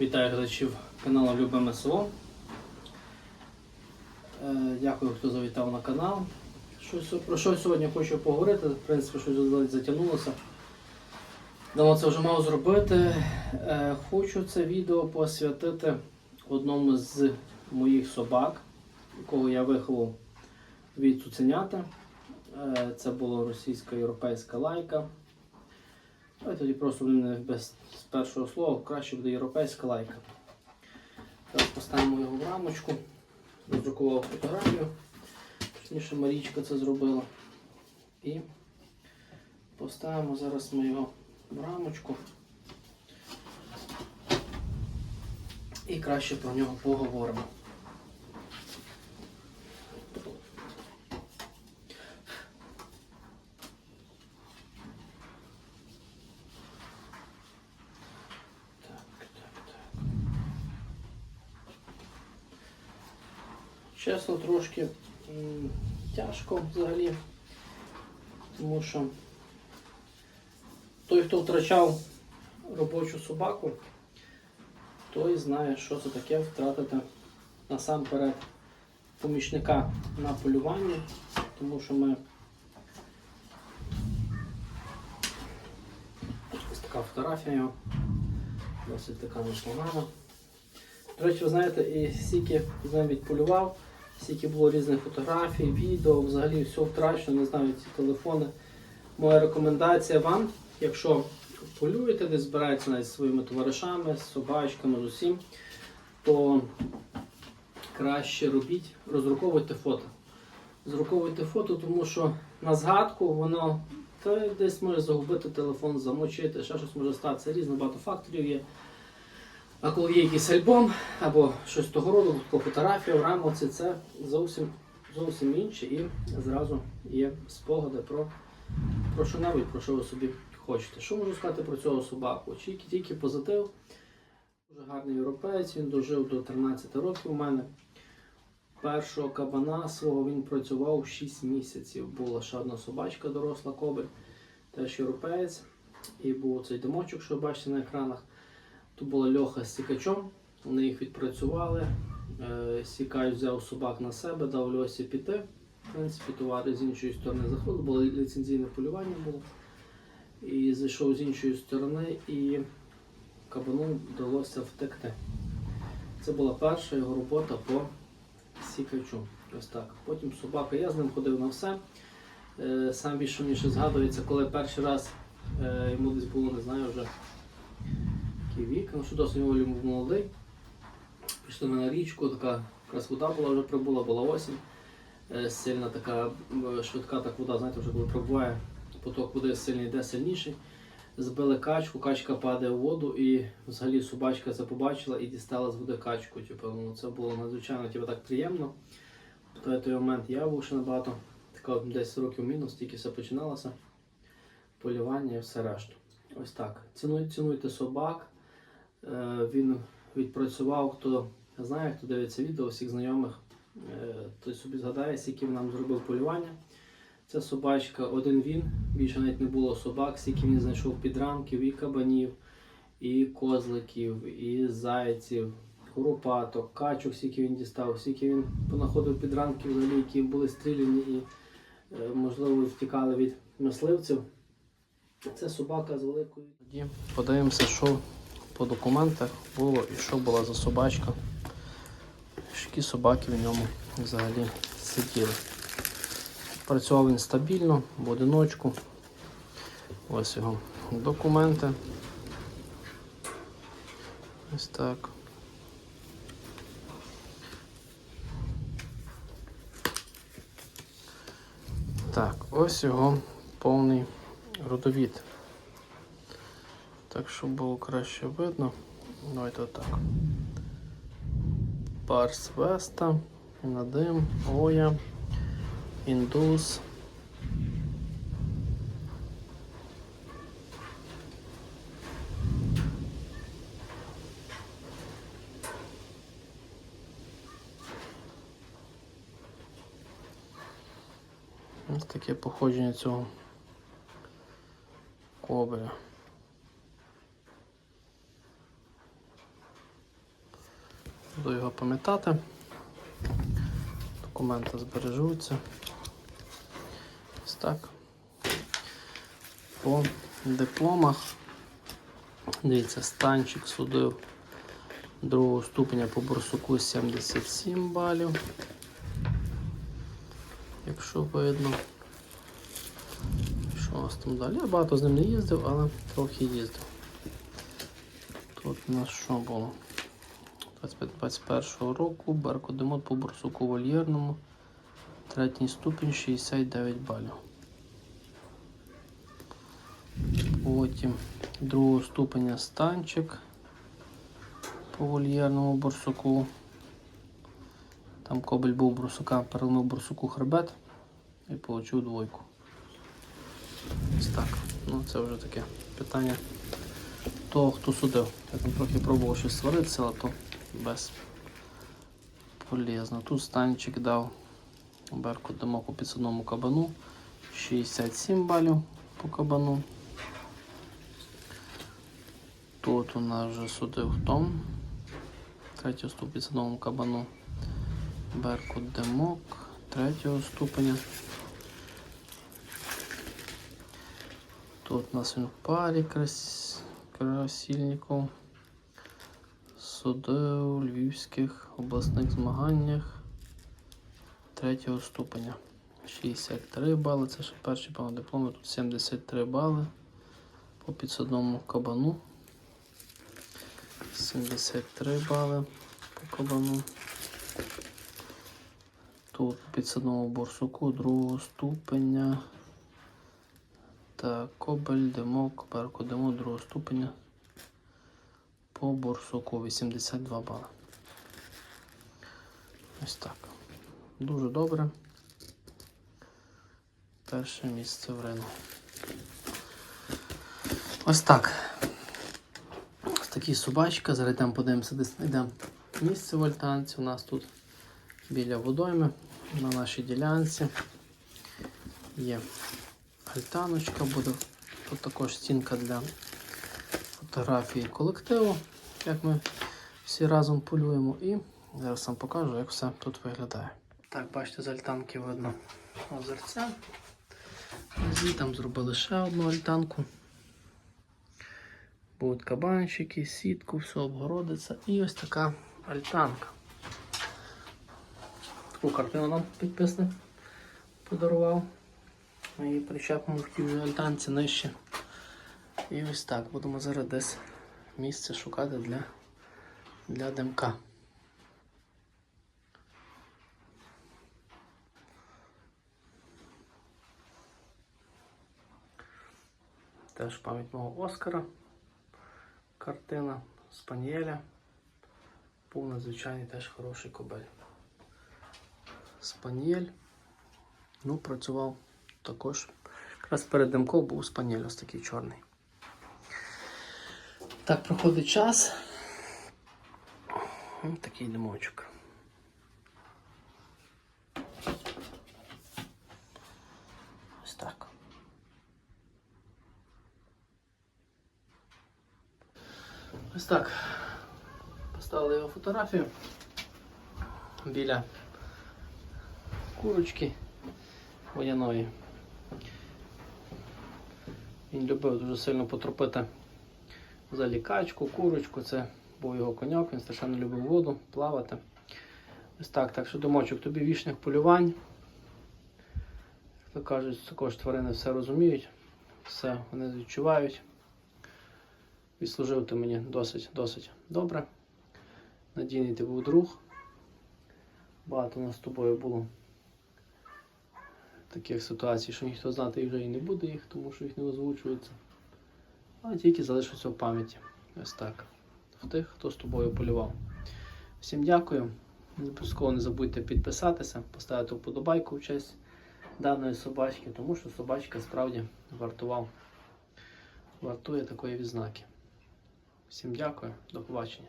Вітаю глядачів каналу Любиме село. Е, Дякую, хто завітав на канал. Про що сьогодні хочу поговорити. В принципі, щось затягнулося. Давно це вже мав зробити. Е, Хочу це відео посвятити одному з моїх собак, якого я виховав від цуценята. Е, Це була російська європейська лайка. Давай тоді просто без першого слова, краще буде європейська лайка. Зараз поставимо його в рамочку. Роздрукував фотографію. Точніше Марічка це зробила. І поставимо зараз ми його в рамочку. І краще про нього поговоримо. Так, так, так. Чесно, трошки тяжко взагалі, тому що той, хто втрачав робочу собаку, той знає, що це таке втратити насамперед помічника на полюванні, тому що ми така фотографія його. Досить така непогана. До речі, ви знаєте, і стільки з ним відполював, стільки було різних фотографій, відео, взагалі все втрачено, не знаю, ці телефони. Моя рекомендація вам, якщо полюєте, десь збираєтеся навіть зі своїми товаришами, з собачками, з усім, то краще робіть, роздруковуйте фото. Зруковуйте фото, тому що на згадку воно та десь може загубити телефон, замочити, ще щось може статися. Різно багато факторів є. А коли є якийсь альбом або щось того роду, фотографія рамоці, це зовсім, зовсім інше і зразу є спогади про, про що небудь, про що ви собі хочете. Що можу сказати про цього собаку? Тільки, тільки позитив. Дуже гарний європеєць, він дожив до 13 років у мене. Першого кабана свого він працював 6 місяців. Була ще одна собачка доросла кобель, теж європеєць. І був цей домочок, що ви бачите на екранах. Тут була льоха з сікачом, вони їх відпрацювали. Е, Сікач взяв собак на себе, дав льосі піти. В принципі, товари з іншої сторони заходили, було ліцензійне полювання було. І зайшов з іншої сторони і кабану вдалося втекти. Це була перша його робота по сікачу. Ось так. Потім собака, я з ним ходив на все. Е, Сам більше мені ще згадується, коли перший раз е, йому десь було, не знаю, вже який вік, ну що досить його молодий. Пішли ми на річку, така якраз вода була вже прибула, була осінь. Е, Сильна така швидка так вода, знаєте, вже коли пробуває поток води сильний йде сильніший. Збили качку, качка падає в воду і взагалі собачка це побачила і дістала з води качку. Типу, ну, це було надзвичайно типу, так приємно. В той момент я був ще набагато, така 10 років мінус, тільки все починалося. Полювання і все решту. Ось так. Цінуйте собак. Е, Він відпрацював, хто знає, хто дивиться відео, всіх знайомих, е, той собі згадає, скільки він нам зробив полювання. Це собачка, один він, більше навіть не було собак, скільки він знайшов підранків, і кабанів, і козликів, і зайців, куропаток, качок, скільки він дістав, скільки він понаходив підранків, взагалі, які були стріляні і, е, можливо, втікали від мисливців. Це собака з великою. Тоді подивимося, що по документах було і що була за собачка. Які собаки в ньому взагалі сиділи. Працював він стабільно, в одиночку. Ось його документи. Ось так. Так, ось його повний родовід. Так, щоб було краще видно. Давайте отак. Парс Веста, Надим, Оя, Індус. Ось таке походження цього кобеля. Буду його пам'ятати. Документи збережуться. Ось так. По дипломах. Дивіться, станчик судив другого ступеня по борсуку 77 балів. Якщо видно. Що у нас там далі? Я багато з ним не їздив, але трохи їздив. Тут у нас що було? 25-21 року Беркодемот по борсуку вольєрному. Третій ступінь 69 балів. Потім другого ступеня станчик по вольєрному борсуку. Там кобель був борсука, переломив борсуку хребет і отримав двойку. Ось так. Ну це вже таке питання того, хто судив. Я там трохи пробував щось сваритися, але то без полезно. Тут станчик дав Берку дамо по підсадному кабану. 67 балів по кабану. Тут у нас вже судив хто? Третього ступеня підсадному кабану. Беркут Демок третього ступеня. Тут у нас він в парі крас... красильників. Судив у львівських обласних змаганнях третього ступеня. 63 бали, це ще перші дипломи, тут 73 бали по підсадному кабану. 73 бали по кабану. Тут підсадному борсуку другого ступеня. Та кобель, демок, перко, демок другого ступеня. По борсуку 82 бали. Ось так. Дуже добре. Перше місце в Рено. Ось так. Ось такі собачка. Зараз йдемо подивимося, де знайдемо місце в альтанці. У нас тут біля водойми на нашій ділянці є альтаночка, буде тут також стінка для фотографії колективу, як ми всі разом полюємо. І зараз вам покажу, як все тут виглядає. Так, бачите, з альтанки видно озерця. Там зробили ще одну альтанку. Будуть кабанчики, сітку, все обгородиться. І ось така альтанка. Таку картину нам підписник подарував. Ми її причепимо в тій альтанці нижче. І ось так. Будемо зараз десь місце шукати для, для димка. Теж пам'ять мого Оскара. Картина Спаніеля. Був надзвичайний теж хороший кобель. Спаніель. Ну, працював також. Якраз перед димком був спаніель ось такий чорний. Так, проходить час. Ось такий димочок. Ось так. Ось так. Поставили його фотографію біля курочки водяної. Він любив дуже сильно потропити взагалі качку, курочку, це був його коньок, він страшенно любив воду, плавати. Ось так, так що домочок тобі вічних полювань. Як то кажуть, також тварини все розуміють, все вони відчувають. Відслужив ти мені досить досить добре. Надійний ти був друг. Багато у нас з тобою було таких ситуацій, що ніхто знати вже і не буде їх, тому що їх не озвучується. А тільки залишиться в пам'яті. Ось так. В тих, хто з тобою полював. Всім дякую. Обов'язково не забудьте підписатися, поставити вподобайку в честь даної собачки, тому що собачка справді вартував, вартує такої відзнаки. Всім дякую, до побачення.